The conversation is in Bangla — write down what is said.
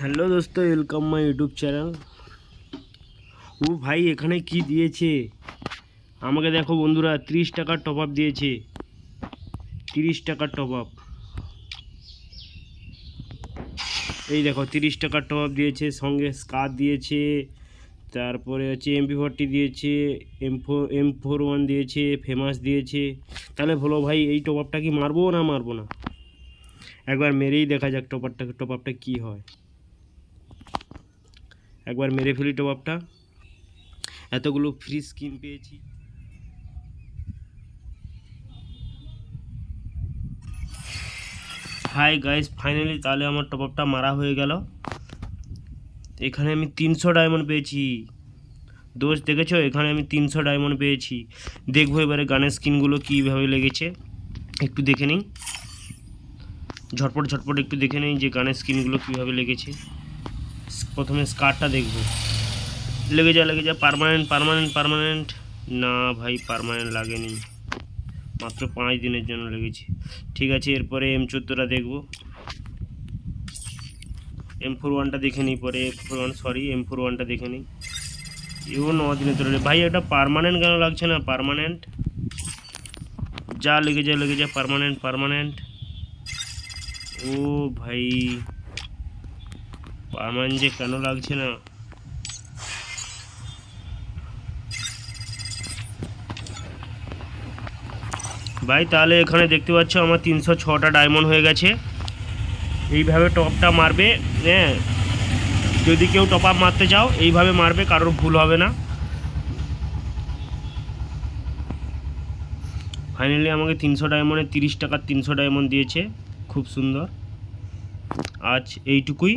হ্যালো দোস্ত ওয়েলকাম মাই ইউটিউব চ্যানেল ও ভাই, এখানে কি দিয়েছে? আমাকে দেখো বন্ধুরা, তিরিশ টাকার টপ আপ দিয়েছে। তিরিশ টাকার টপ আপ এই দেখো, তিরিশ টাকার টপ আপ দিয়েছে, সঙ্গে স্কার দিয়েছে, তারপরে হচ্ছে এমপি ফোরটি দিয়েছে M four M four one দিয়েছে ফেমাস দিয়েছে। তাহলে বলো ভাই, এই টপ আপটা কি মারবো না মারবো না? একবার মেরেই দেখা যাক টপ আপটা টপ আপটা কী হয়। একবার মেরে ফেলি টপ এতগুলো ফ্রি স্কিন পেয়েছি। হাই গাইস ফাইনালি তাহলে আমার টপ মারা হয়ে গেল। এখানে আমি তিনশো ডায়মন্ড পেয়েছি। দোষ দেখেছ? এখানে আমি তিনশো ডায়মন্ড পেয়েছি। দেখব এবারে গানের স্কিনগুলো কীভাবে লেগেছে। একটু দেখে নিই। ঝটপট ঝটপট একটু দেখে নিই যে গানের স্কিনগুলো কীভাবে লেগেছে। প্রথমে স্কারটা দেখব। লেগে যা লেগে যা পারমানেন্ট পারমানেন্ট পারমানেন্ট না ভাই পারমানেন্ট লাগেনি। মাত্র পাঁচ দিনের জন্য লেগেছে। ঠিক আছে, এরপরে এম চোদ্দোটা দেখব। এম ফোর ওয়ানটা দেখে নিই পরে। M four one sorry M four ওয়ানটা দেখে নিই। এও ন দিনে তোলে ভাই, এটা পারমানেন্ট কেন লাগছে না? পারমানেন্ট যা লেগে যা লেগে যা পারমানেন্ট পারমানেন্ট ও ভাই। পারমানেন্ট যে কেন লাগছে না? ভাই, তাহলে এখানে দেখতে পাচ্ছ আমার তিনশো ছটা ডায়মন্ড হয়ে গেছে। এইভাবে টপটা মারবে হ্যাঁ? যদি কেউ টপ আপ মারতে চাও, এইভাবে মারবে, কারোর ভুল হবে না। ফাইনালি আমাকে তিনশো ডায়মন্ডে তিরিশ টাকার তিনশো ডায়মন্ড দিয়েছে। খুব সুন্দর। আজ এইটুকুই।